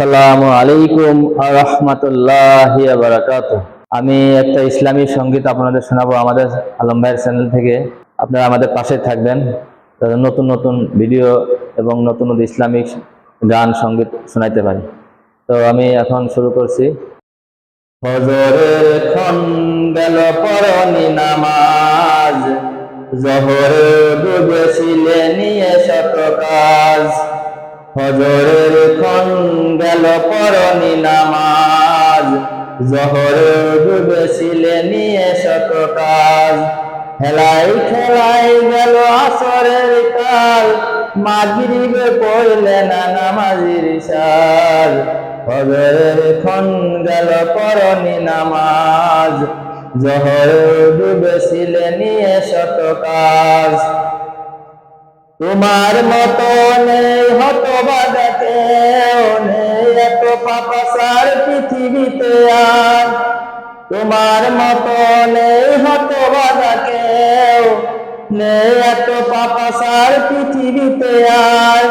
আসসালামু আলাইকুম রহমতুল্লাহ আমি একটা ইসলামী সংগীত আপনাদের শোনাবো আমাদের আলম ভাইয়ের চ্যানেল থেকে। আপনারা আমাদের পাশে থাকবেন। নতুন নতুন ভিডিও এবং নতুন নতুন ইসলামিক গান, সংগীত শোনাইতে পারি। তো আমি এখন শুরু করছি। নামাজ। নিয়ে শত গেল পরনি নামাজ। জহরে ডুবেছিলে নিয়ে শত কাজ। হেলাই খেলাই গেল আসরের কাল। মাগরিবে পড়লে না নামাজির সার। ফজরের ক্ষণ গেল পরনি নামাজ। জহরে ডুবেছিলে নিয়ে শত কাজ। তোমার মতো নেই পাপাসার পৃথিবীতে আর তোমার মতো নেই হত বাগাকে নেই এত পাপাসার পৃথিবীতে আর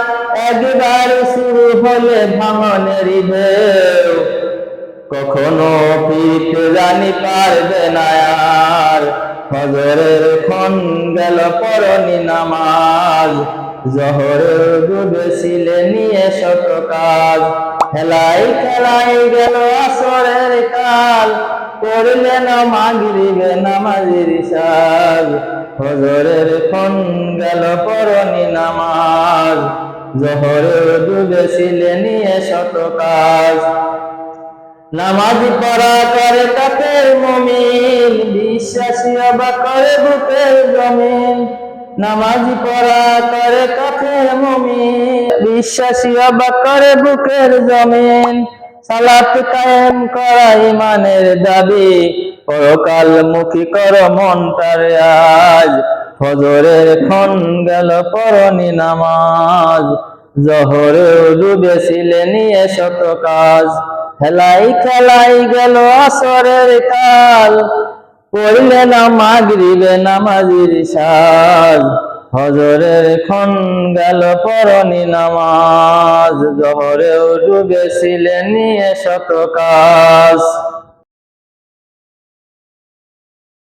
একবার শুরু হলে ভাঙনের ঢেউ। কখনো ফিরতে জানি পারবে না আর। ফজরের ক্ষণ গেল পরনি নামাজ। জহরে ডুবেছিলে নিয়ে শত কাজ। হেলাই খেলাই গেল আসরের কাল। করলে না মাগরিবে নামাজির সাজ। ফজরের ক্ষণ গেল পরনি নামাজ। জহরে ডুবেছিলে নিয়ে শত কাজ। নামাজ পড়া করে কাফের মুমিন, বিশ্বাসী অবাক করে বুকের জমিন। নামাজ পড়া করে কাফের মুমিন বিশ্বাসী অবাক করে বুকের জমিন, সালাত কায়েম করা ইমানের দাবি। পরকাল মুখী কর মনটার আজ, ফজরের ক্ষণ গেল পরনি নামাজ। জহরে ডুবেছিলে নিয়ে শত কাজ, হেলাই খেলাই গেল আসরের কাল। পড়লে না মাগরিবে নামাজির সাজ হজরের খন গেল পরনি নামাজ জহরেও ডুবেছিলেন নিয়ে শত কাজ।